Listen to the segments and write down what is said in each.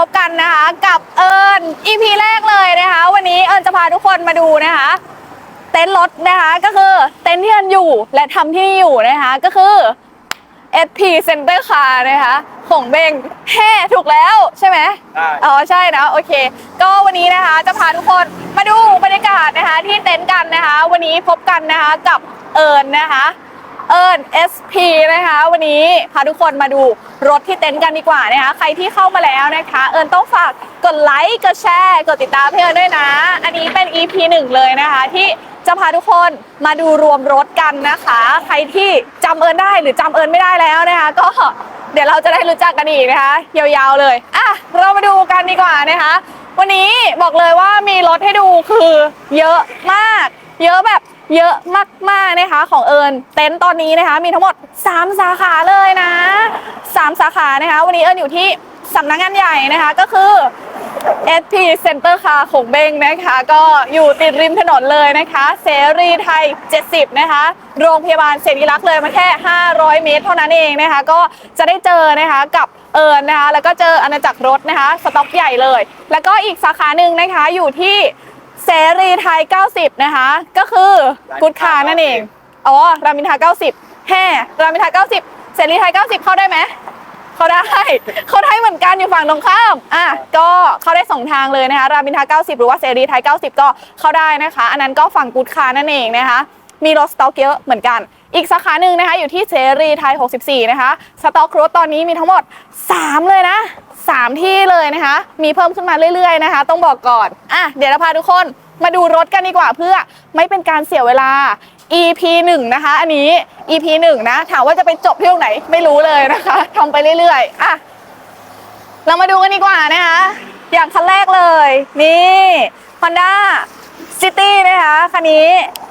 พบกันนะคะกับเอิญ EP แรกเลยนะคะ วันนี้เอิญจะพาทุกคนมาดูนะคะ เต็นท์รถนะคะก็คือเต็นท์ที่เอิญอยู่และทำที่นี่อยู่นะคะก็คือ SP Center Car นะคะของเบงแฮ่ถูกแล้วใช่ไหมใช่อ๋อใช่นะโอเค ก็วันนี้นะคะจะพาทุกคนมาดูบรรยากาศนะคะ ที่เต็นท์กันนะคะ วันนี้พบกันนะคะกับเอิญนะคะ เอิญ SP นะคะ วันนี้พาทุกคนมาดูรถที่เต็นท์กันดีกว่านะคะ ใครที่เข้ามาแล้วนะคะ เอิญต้องฝากกดไลค์ กดแชร์ กดติดตามให้เอิญด้วยนะ อันนี้เป็น EP หนึ่งเลยนะคะที่จะพาทุกคนมาดูรวมรถกันนะคะ ใครที่จำเอิญได้หรือจำเอิญไม่ได้แล้วนะคะ ก็เดี๋ยวเราจะได้รู้จักกันอีกนะคะ ยาวๆเลยอะเรามาดูกันดีกว่านะคะ วันนี้บอกเลยว่ามีรถให้ดูคือเยอะมาก เยอะแบบ เยอะมากๆนะคะของเอิญเต็นท์ตอนนี้นะคะ มีทั้งหมด 3 สาขาเลยนะ 3 สาขานะคะ วันนี้เอิญอยู่ที่สำนักงานใหญ่นะคะก็คือ SP Center Car ของเบงนะคะ ก็อยู่ติดริมถนนเลยนะคะ เสรีไทย 70 นะคะ โรงพยาบาลเสรีรักษ์เลยมาแค่ 500 เมตรเท่านั้นเองนะคะ ก็จะได้เจอนะคะกับเอิญนะคะ แล้วก็เจออาณาจักรรถนะคะ สต็อกใหญ่เลย แล้วก็อีกสาขาหนึ่งนะคะอยู่ที่ เสรีไทย 90 นะคะ ก็คือกุดคานั่นเอง อ๋อ รามอินทรา90แฮ่รามอินทรา90 เสรีไทย 90 เข้าได้ไหมเขาได้เขาได้เหมือนกันอยู่ฝั่งตรงข้าม อะ ก็เข้าได้สองทางเลยนะคะ รามอินทรา90 หรือว่าเสรีไทย 90 ก็เข้าได้นะคะ อันนั้นก็ฝั่งกูดคาร์นั่นเองนะคะ มีรถสต็อกเยอะเหมือนกัน อีกสาขาหนึ่งนะคะ อยู่ที่เสรีไทย 64 นะคะ สต็อกรถตอนนี้มีทั้งหมด 3 เลยนะ 3 ที่เลยนะคะ มีเพิ่มขึ้นมาเรื่อยๆนะคะ ต้องบอกก่อนอะเดี๋ยวเราพาทุกคนมาดูรถกันดีกว่าเพื่อไม่เป็นการเสียเวลา EP 1 นะคะ อันนี้ EP 1 นะ ถามว่าจะไปจบที่ตรงไหนไม่รู้เลยนะคะทำไปเรื่อยๆอะเรามาดูกันดีกว่านะคะ อย่างคันแรกเลย นี่ Honda City นะคะคันนี้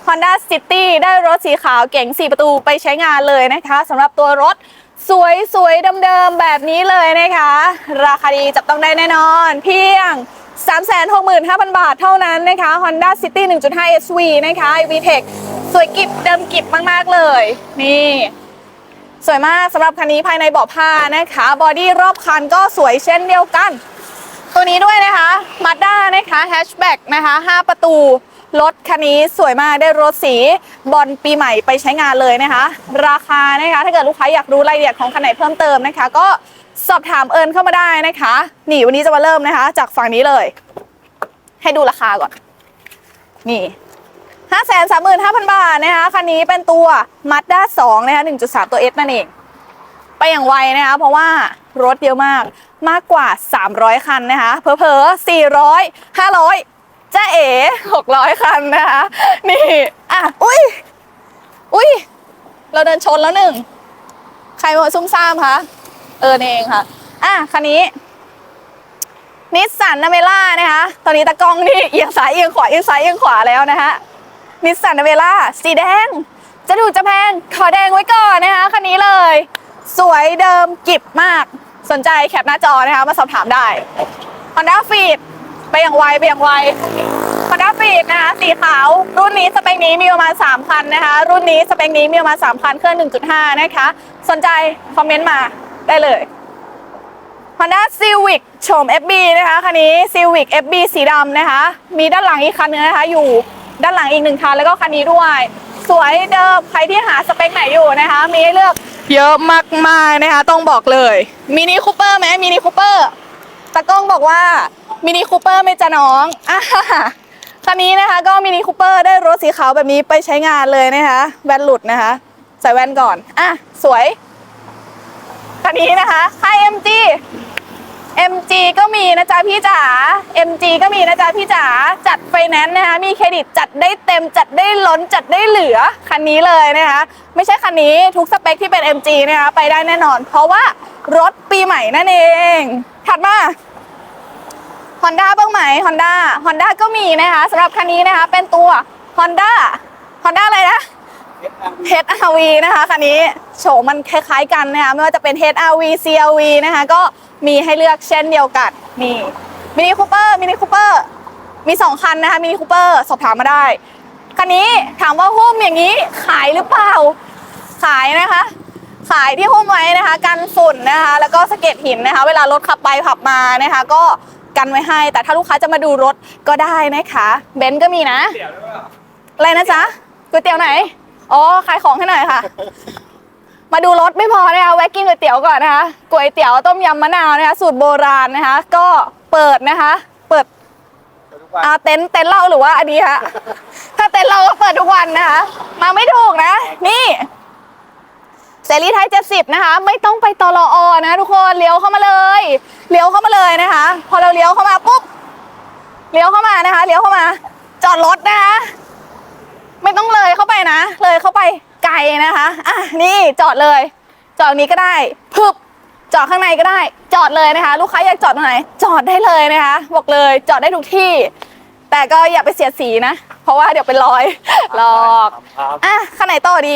Honda City ได้รถสีขาวเก๋ง4 ประตูไปใช้งานเลยนะคะสำหรับตัวรถ สวยสวยๆเดิมๆแบบนี้เลยนะคะ ราคาดีจับต้องได้แน่นอน เพียง 365,000 บาทเท่านั้นนะคะ Honda City 1.5 SV นะคะ VTEC สวยกิบเดิมกิบมากๆเลย นี่ สวยมากสำหรับคันนี้ภายในเบาะผ้านะคะบอดี้รอบคันก็สวยเช่นเดียวกัน ตัวนี้ด้วยนะคะมาด้านะคะแฮชแบ็กนะคะ 5 ประตู รถคันนี้สวยมากได้รถสีบอลปีใหม่ไปใช้งานเลยนะคะ ราคานะคะถ้าเกิดลูกค้าอยากรู้รายละเอียดของคันไหนเพิ่มเติมนะคะ ก็สอบถามเอิญเข้ามาได้นะคะนี่วันนี้จะมาเริ่มนะคะ จากฝั่งนี้เลย ให้ดูราคาก่อน นี่5 3 5 0 0 0บาทนะคะคันนี้เป็นตัว Mazda 2นะคะ1.3ตัว S นั่นเอง ไปอย่างไวนะคะ เพราะว่ารถเยอะมากมากกว่า 300 คันนะคะเพอเพอ400 500 จ้าเอ๋600คันนะคะ นี่ อะ อุ้ย อุ้ย เราเดินชนแล้วหนึ่ง ใครมาซุ่มซ่ามคะ เออเองค่ะ อะ คันนี้นิสสันนาเมล่านะคะ ตอนนี้ตะกล้องนี่เอียงซ้ายเอียงขวาเอียงซ้ายเอียงขวาแล้วนะคะนิสสันนาเมล่าสีแดง จะถูกจะแพง ขอแดงไว้ก่อนนะคะคันนี้เลย สวยเดิมกิบมาก สนใจแคปหน้าจอนะคะ มาสอบถามได้ Honda f e e d ไปอย่างไวไปอย่างไว Honda f e e d นะคะสีขาว รุ่นนี้สเปคนี้มีประมาณ3คันนะคะ รุ่นนี้สเปคนี้มีประมาณ3คันเครื่อง 1.5 นะคะ สนใจคอมเมนต์มาได้เลย Honda Civic โฉม FB นะคะคันนี้ Civic FB สีดำนะคะ มีด้านหลังอีกคันนึงนะคะ อยู่ด้านหลังอีกหนึ่งคันแล้วก็คันนี้ด้วย สวยเดิมใครที่หาสเปคไหนอยู่นะคะ มีให้เลือกเยอะมากๆนะคะ ต้องบอกเลยมินิคูเปอร์ไหมมินิคูเปอร์ตากล้องบอกว่า มินิคูเปอร์ไม่จะน้องอ่าคันนี้นะคะก็มินิคูเปอร์ได้รถสีขาวแบบนี้ไปใช้งานเลยนะคะ แว่นหลุดนะคะ ใส่แว่นก่อน อะ สวย คันนี้นะคะค่าย MG MG ก็มีนะจ๊ะพี่จ๋า MG ก็มีนะจ๊ะพี่จ๋า จัดไฟแนนซ์นะคะ มีเครดิตจัดได้เต็ม จัดได้ล้น จัดได้เหลือ คันนี้เลยนะคะ ไม่ใช่คันนี้ทุกสเปคที่เป็น MG นะคะ ไปได้แน่นอน เพราะว่ารถปีใหม่นั่นเอง ถัดมา Honda บ้างไหม Honda Honda ก็มีนะคะสำหรับคันนี้นะคะ เป็นตัว Honda Honda อะไรนะ HRV นะคะคันนี้โฉมมันคล้ายๆกันนะคะไม่ว่าจะเป็น HRV CRV นะคะก็มีให้เลือกเช่นเดียวกันนี่มินิคูเปอร์มินิคูเปอร์มี 2 คันนะคะมินิคูเปอร์สอบถามมาได้ คันนี้ถามว่าหุ้มอย่างนี้ขายหรือเปล่า ขายนะคะ ขายที่หุ้มไว้นะคะ กันฝุ่นนะคะ แล้วก็สะเก็ดหินนะคะ เวลารถขับไปขับมานะคะ ก็ กันไว้ให้ แต่ถ้าลูกค้าจะมาดูรถก็ได้นะคะเบนซ์ก็มีนะเดี๋ยวได้ป่ะอะไรนะจ๊ะก๋วยเตี๋ยวไหนอ๋อขายของให้หน่อยค่ะ มาดูรถไม่พอนะคะแวะกินก๋วยเตี๋ยวก่อนนะคะก๋วยเตี๋ยวต้มยำมะนาวนะคะสูตรโบราณนะคะ ก็เปิดนะคะ เปิดเดี๋ยวทุกวันอาเต็นท์เต็นท์เหล้าหรือว่าอันนี้คะถ้าเต็นท์เราก็เปิดทุกวันนะคะ มาไม่ถูกนะ นี่ เสรีไทยเจ็ดสิบนะคะ ไม่ต้องไปตลออนะทุกคนเลี้ยวเข้ามาเลยเลี้ยวเข้ามาเลยนะคะ พอเราเลี้ยวเข้ามาปุ๊บเลี้ยวเข้ามานะคะเลี้ยวเข้ามา จอดรถนะคะ ไม่ต้องเลยเข้าไปนะ เลยเข้าไปไกลนะคะอะนี่จอดเลย จอดนี้ก็ได้พึบจอดข้างในก็ได้ จอดเลยนะคะ ลูกค้าอยากจอดตรงไหน จอดได้เลยนะคะ บอกเลยจอดได้ทุกที่ แต่ก็อย่าไปเสียสีนะ เพราะว่าเดี๋ยวเป็นรอยหลอกครับอะคันไหนต่อดี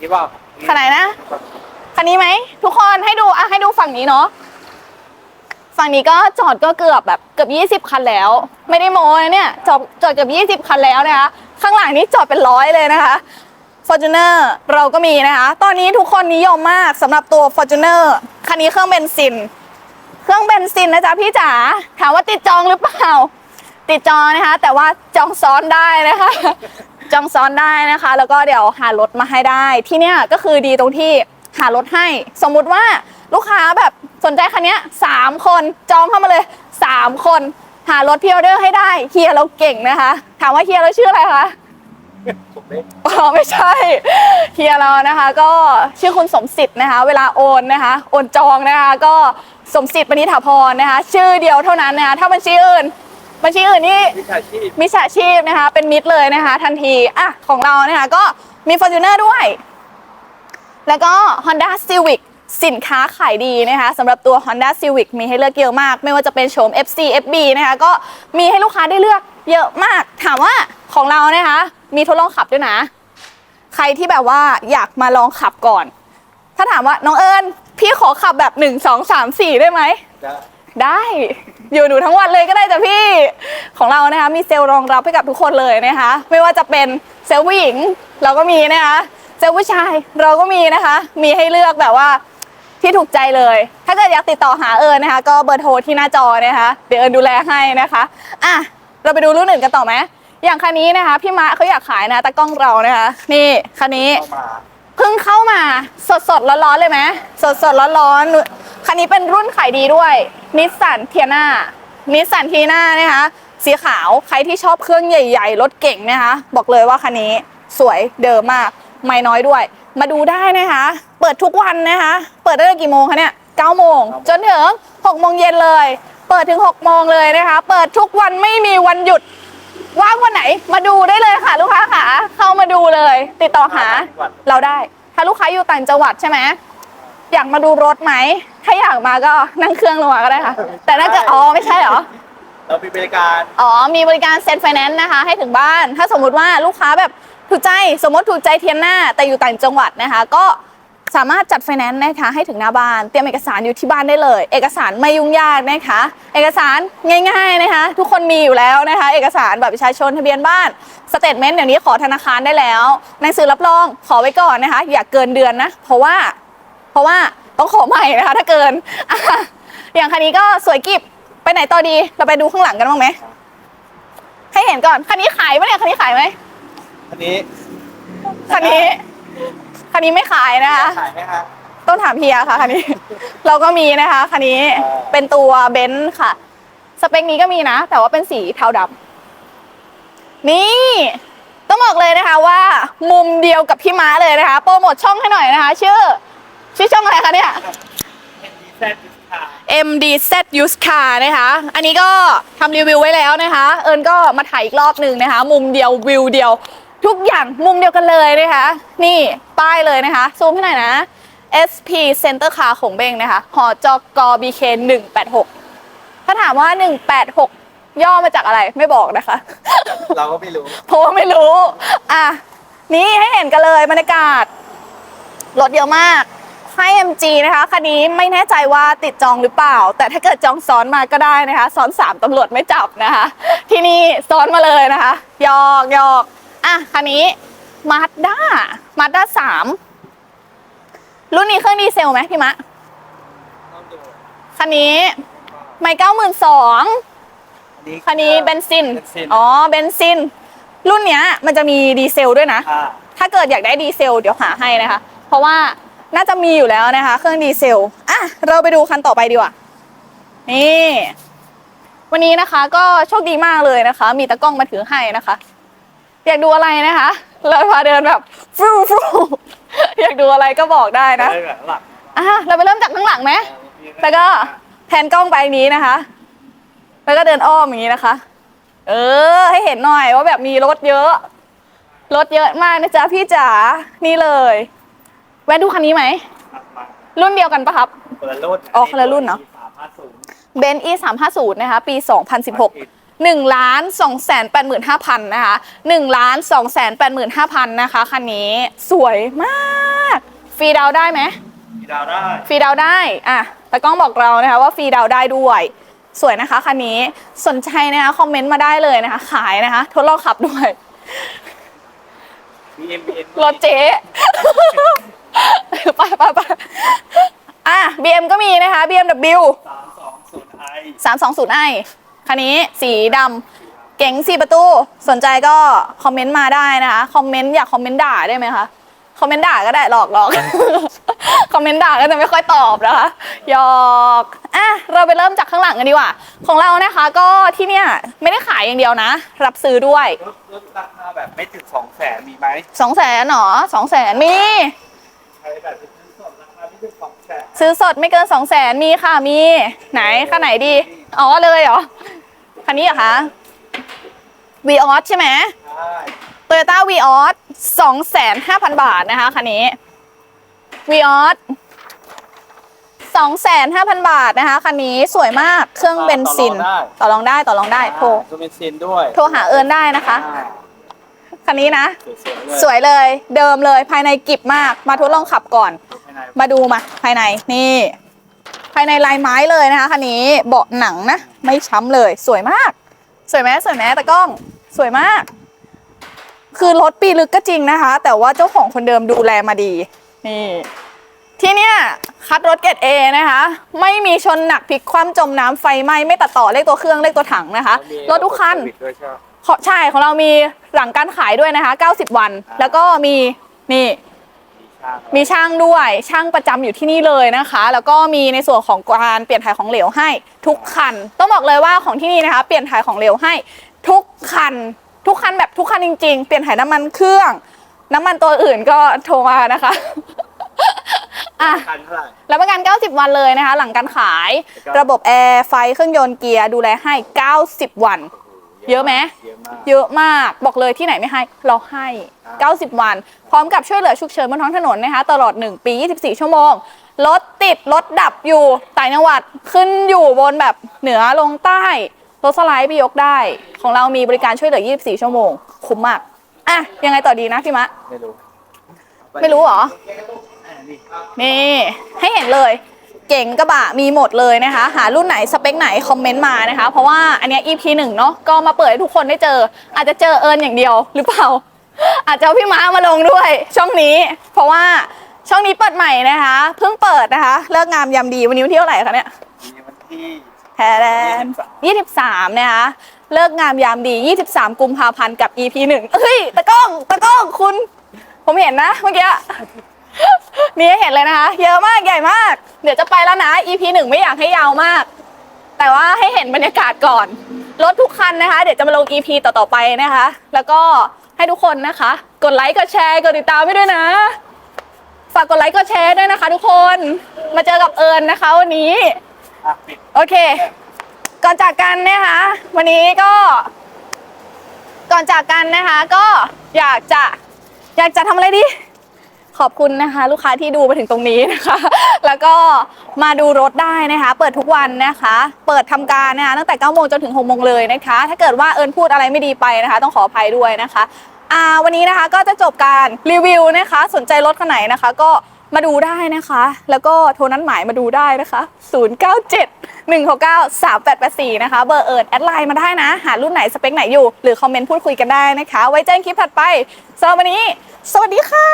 นี่เปล่า คันไหนนะคันนี้ไหมทุกคนให้ดูอะให้ดูฝั่งนี้เนาะฝั่งนี้ก็จอดก็เกือบแบบเกือบ20 คันแล้ว ไม่ได้โม้นะเนี่ยจอดจอดเกือบ20 คันแล้วนะคะข้างหลังนี้จอดเป็นร้อยเลยนะคะ Fortuner เราก็มีนะคะ ตอนนี้ทุกคนนิยมมากสำหรับตัว Fortuner คันนี้เครื่องเบนซิน เครื่องเบนซินนะจ๊ะพี่จ๋าถามว่าติดจองหรือเปล่า ติดจองนะคะ แต่ว่าจองซ้อนได้นะคะ จองซ้อนได้นะคะ แล้วก็เดี๋ยวหารถมาให้ได้ ที่เนี้ยก็คือดีตรงที่หารถให้ สมมุติว่าลูกค้าแบบสนใจคันเนี้ยสามคนจองเข้ามาเลยสามคนหารถพิออเดอร์ให้ได้เฮียเราเก่งนะคะ ถามว่าเฮียเราชื่ออะไรคะผมเล่นอ๋อไม่ใช่เฮียเรานะคะ ก็ชื่อคุณสมศิษย์นะคะ เวลาโอนนะคะ โอนจองนะคะ ก็สมศิษย์ปณิถาพรนะคะ ชื่อเดียวเท่านั้นนะคะถ้าบัญชีอื่น บัญชีอื่นนี่วิชาชีพมิจฉาชีพนะคะ เป็นมิตรเลยนะคะ ทันทีอะของเรานะคะก็มี Fortuner ด้วย แล้วก็ Honda Civic สินค้าขายดีนะคะสำหรับตัว Honda Civic มีให้เลือกเยอะมาก ไม่ว่าจะเป็นโฉม FC FB นะคะก็มีให้ลูกค้าได้เลือกเยอะมาก ถามว่าของเรานะคะ มีทดลองขับด้วยนะ ใครที่แบบว่าอยากมาลองขับก่อน ถ้าถามว่าน้องเอิญพี่ขอขับแบบ 1 2 3 4 ได้ไหมจะ ได้ อยู่หนูทั้งวันเลยก็ได้จ้ะพี่ของเรานะคะมีเซลล์รองรับให้กับทุกคนเลยนะคะ ไม่ว่าจะเป็นเซลล์ผู้หญิงเราก็มีนะคะเซลล์ผู้ชายเราก็มีนะคะ มีให้เลือกแบบว่าที่ถูกใจเลย ถ้าเกิดอยากติดต่อหาเอิญนะคะ ก็เบอร์โทรที่หน้าจอนะคะ เดี๋ยวเอิญดูแลให้นะคะอะเราไปดูรุ่นอื่นกันต่อไหมอย่างคันนี้นะคะ พี่มะเขาอยากขายนะตากล้องเรานะคะ นี่คันนี้เข้ามาเพิ่งเข้ามาสดสดๆร้อนๆเลยไหมสดสดๆร้อนๆ คันนี้เป็นรุ่นขายดีด้วยนิสสันเทียนานิสสันเทียนานะคะสีขาวใครที่ชอบเครื่องใหญ่ ๆ รถเก่งนะคะ บอกเลยว่าคันนี้สวยเดิมมาก ไม่น้อยด้วย มาดูได้นะคะ เปิดทุกวันนะคะ เปิดตั้งแต่กี่โมงคะเนี่ย9โมงจนถึง6โมงเย็นเลย เปิดถึง6โมงเลยนะคะ เปิดทุกวันไม่มีวันหยุด ว่างวันไหน มาดูได้เลยค่ะ ลูกค้าค่ะเข้ามาดูเลย ติดต่อหาเราได้ ถ้าลูกค้าอยู่ต่างจังหวัดใช่ไหมอยากมาดูรถไหม ถ้าอยากมาก็นั่งเครื่องลงมาก็ได้ค่ะ แต่ถ้าเกิดอ๋อไม่ใช่เหรอ เรามีบริการอ๋อ มีบริการเซ็นไฟแนนซ์นะคะ ให้ถึงบ้าน ถ้าสมมุติว่าลูกค้าแบบถูกใจ สมมติถูกใจเทียนหน้า แต่อยู่ต่างจังหวัดนะคะ ก็สามารถจัดไฟแนนซ์นะคะให้ถึงหน้าบ้าน เตรียมเอกสารอยู่ที่บ้านได้เลย เอกสารไม่ยุ่งยากนะคะ เอกสารง่าย ๆนะคะ ทุกคนมีอยู่แล้วนะคะ เอกสารแบบประชาชนทะเบียนบ้านสเตทเมนต์เดี๋ยวนี้ขอธนาคารได้แล้วหนังสือรับรองขอไว้ก่อนนะคะ อย่าเกินเดือนนะ เพราะว่าเพราะว่า ต้องขอใหม่นะคะ ถ้าเกินอะอย่างคันนี้ก็สวยกิบไปไหนต่อดี เราไปดูข้างหลังกันบ้างไหมให้เห็นก่อนคันนี้ขายไหมเนี่ยคันนี้ขายไหมอันนี้คันนี้คันนี้ไม่ขายนะคะขายไหมฮะต้องถามเฮียค่ะคันนี้ เราก็มีนะคะคันนี้อ๋อเป็นตัวเบนซ์ค่ะ สเปคนี้ก็มีนะ แต่ว่าเป็นสีเทาดำนี่ ต้องบอกเลยนะคะว่า มุมเดียวกับพี่ม้าเลยนะคะ โปรโมทช่องให้หน่อยนะคะ ชื่อ ชื่อช่องอะไรคะเนี่ยเป็นดีแซดดิสคา MDZ Used Car นะคะ อันนี้ก็ทำรีวิวไว้แล้วนะคะ เอิญก็มาถ่ายอีกรอบหนึ่งนะคะ มุมเดียววิวเดียว ทุกอย่างมุมเดียวกันเลยนะคะ นี่ป้ายเลยนะคะ ซูมให้หน่อยนะ SP Center Car ของเบงนะคะ หอจก BK 186 ถ้าถามว่า 186 ย่อมาจากอะไรไม่บอกนะคะ เราก็ไม่รู้ เพราะว่าไม่รู้ อะ นี่ให้เห็นกันเลยบรรยากาศ รถเยอะมาก ให้ MG นะคะคันนี้ไม่แน่ใจว่าติดจองหรือเปล่า แต่ถ้าเกิดจองซ้อนมาก็ได้นะคะ ซ้อนสามตำรวจไม่จับนะคะ ที่นี่ซ้อนมาเลยนะคะหยอกหยอกอะคันนี้มาด้ามาด้าสามรุ่นนี้เครื่องดีเซลไหมพี่มะต้องดูคันนี้ไม่เก้าหมื่นสองอันนี้คันนี้เบนซินเบนซิน อ๋อ เบนซิน รุ่นเนี้ยมันจะมีดีเซลด้วยนะอ่าถ้าเกิดอยากได้ดีเซล เดี๋ยวหาให้นะคะ เพราะว่า น่าจะมีอยู่แล้วนะคะ เครื่องดีเซลอะเราไปดูคันต่อไปดีกว่า นี่ วันนี้นะคะ ก็โชคดีมากเลยนะคะ มีตะกล้องมาถือให้นะคะ อยากดูอะไรนะคะเราพาเดินแบบฟรูฟรูอยากดูอะไรก็บอกได้นะได้แบบหลักอะเราไปเริ่มจากข้างหลังไหมแล้วก็แผนกล้องไปอย่างนี้นะคะ แล้วก็เดินอ้อมอย่างนี้นะคะ เออ ให้เห็นหน่อยว่าแบบมีรถเยอะ รถเยอะมากนะจ๊ะพี่จ๋า นี่เลย แวะดูคันนี้ไหม รุ่นเดียวกันปะครับคนละรุ่นอ๋อคนละรุ่นเนอะ สามห้าศูนย์เบนซ์ e 3 5 0นะคะ ปี 2016 1ล้าน2แสน85,000นะคะ1ล้าน2แสน85,000นะคะคันนี้สวยมาก ฟรีดาวน์ได้ไหม มีดาวได้ฟรีดาวน์ได้ อะแต่กล้องบอกเรานะคะว่าฟรีดาวน์ได้ด้วย สวยนะคะคันนี้ สนใจนะคะคอมเมนต์มาได้เลยนะคะ ขายนะคะ ทดลองขับด้วย BM BM รถเจ๊ ไปไปไปอะ BM ก็มีนะคะ BMW สามสองศูนย์ไอ 320i คันนี้สีดำเก๋งสี่ประตู สนใจก็คอมเมนต์มาได้นะคะ คอมเมนต์อยากคอมเมนต์ด่าได้ไหมคะ คอมเมนต์ด่าก็ได้หลอกหลอก คอมเมนต์ด่าก็จะไม่ค่อยตอบนะคะหยอกอะเราไปเริ่มจากข้างหลังกันดีกว่า ของเรานะคะก็ที่เนี่ยไม่ได้ขายอย่างเดียวนะ รับซื้อด้วย รถรถราคาแบบไม่ถึงสองแสนมีไหมสองแสนหรอสองแสนมี ซื้อสดไม่เกินสองแสนมีค่ะมีไหนคันไหนดี อ๋อเลยเหรอ คันนี้เหรอคะ v ีออสใช่ไหมใช่โตโยต้า v ีออสสองแสนห้าพันบาทนะคะคันนี้ v ีออสสองแสนห้าพันบาทนะคะคันนี้สวยมากเครื่องเบนซิน ต่อรองได้ต่อรองได้โทรตัวเบนซินด้วย โทรหาเอิญได้นะคะอ่า คันนี้นะ สวยๆเลยสวยเลยเดิมเลยภายในกิบมากมาทดลองขับก่อนดูภายในมาดูมาภายในนี่ ภายในลายไม้เลยนะคะคันนี้เบาะหนังนะไม่ช้ำเลย สวยมาก สวยไหมสวยไหมตะกล้องสวยมาก คือรถปีลึกก็จริงนะคะ แต่ว่าเจ้าของคนเดิมดูแลมาดี นี่ ที่เนี่ยคัดรถเกรดเอนะคะ ไม่มีชนหนักพลิกคว่ำจมน้ำไฟไหม้ไม่ตัดต่อเลขตัวเครื่องเลขตัวถังนะคะ รถทุกคันมีระบบเซอร์วิสด้วยใช่ไหม ขอใช่ของเรามีหลังการขายด้วยนะคะ 90 วันอ่าแล้วก็มีนี่มีช่างมีช่างด้วยช่างประจำอยู่ที่นี่เลยนะคะ แล้วก็มีในส่วนของการเปลี่ยนถ่ายของเหลวให้ทุกคัน ต้องบอกเลยว่าของที่นี่นะคะ เปลี่ยนถ่ายของเหลวให้ทุกคัน ทุกคันแบบทุกคันจริง ๆ เปลี่ยนถ่ายน้ำมันเครื่อง น้ำมันตัวอื่นก็โทรมานะคะอะคันเท่าไหร่รับประกัน 90 วันเลยนะคะ หลังการขายแล้วก็ระบบแอร์ไฟเครื่องยนต์เกียร์ดูแลให้ 90 วัน เยอะไหมเยอะมากเยอะมากบอกเลยที่ไหนไม่ให้เราให้อ่า90 วัน พร้อมกับช่วยเหลือฉุกเฉินบนท้องถนนนะคะ ตลอด 1 ปี 24 ชั่วโมงรถติดรถดับอยู่ต่างจังหวัดขึ้นอยู่บนแบบเหนือลงใต้รถสไลด์ไปยกได้ ของเรามีบริการช่วยเหลือ 24 ชั่วโมง คุ้มมากอะยังไงต่อดีนะพี่มะ ไม่รู้ ไม่รู้เหรออ่านี่นี่ ให้เห็นเลย เก่งกระบะมีหมดเลยนะคะ หารุ่นไหนสเปคไหนคอมเมนต์มานะคะ เพราะว่าอันเนี้ย EP หนึ่งเนาะก็มาเปิดให้ทุกคนได้เจอ อาจจะเจอเอิญอย่างเดียวหรือเปล่า อาจจะเอาพี่ม้ามาลงด้วย ช่องนี้ เพราะว่าช่องนี้เปิดใหม่นะคะเพิ่งเปิดนะคะ เลิกงามยามดีวันนี้วันที่เท่าไหร่คะเนี่ยมีวันที่แพรน23นะคะเลิกงามยามดี 23 กุมภาพันธ์กับ EP หนึ่งเอ้ยตะกล้องตะกล้องคุณ ผมเห็นนะเมื่อกี้ นี่ให้เห็นเลยนะคะ เยอะมากใหญ่มาก เดี๋ยวจะไปแล้วนะ EP หนึ่งไม่อยากให้ยาวมาก แต่ว่าให้เห็นบรรยากาศก่อน รถทุกคันนะคะ เดี๋ยวจะมาลง EP ต่อๆไปนะคะ แล้วก็ให้ทุกคนนะคะ กดไลค์กดแชร์กดติดตามไว้ด้วยนะ ฝากกดไลค์กดแชร์ด้วยนะคะ ทุกคนมาเจอกับเอิญนะคะวันนี้ อะปิด โอเค ก่อนจากกันนะคะ วันนี้ก็ ก่อนจากกันนะคะ ก็อยากจะ อยากจะทำอะไรดี ขอบคุณนะคะ ลูกค้าที่ดูมาถึงตรงนี้นะคะ แล้วก็มาดูรถได้นะคะ เปิดทุกวันนะคะ เปิดทำการนะคะตั้งแต่9โมงจนถึง6โมงเลยนะคะ ถ้าเกิดว่าเอิญพูดอะไรไม่ดีไปนะคะ ต้องขออภัยด้วยนะคะอ่าวันนี้นะคะก็จะจบการรีวิวนะคะ สนใจรถคันไหนนะคะ ก็มาดูได้นะคะ แล้วก็โทรนัดหมายมาดูได้นะคะ 097 169 3884 นะคะ เบอร์เอิญแอดไลน์มาได้นะ หารุ่นไหนสเปคไหนอยู่ หรือคอมเมนต์พูดคุยกันได้นะคะ ไว้เจอกันคลิปถัดไปสำหรับวันนี้ สวัสดีค่ะ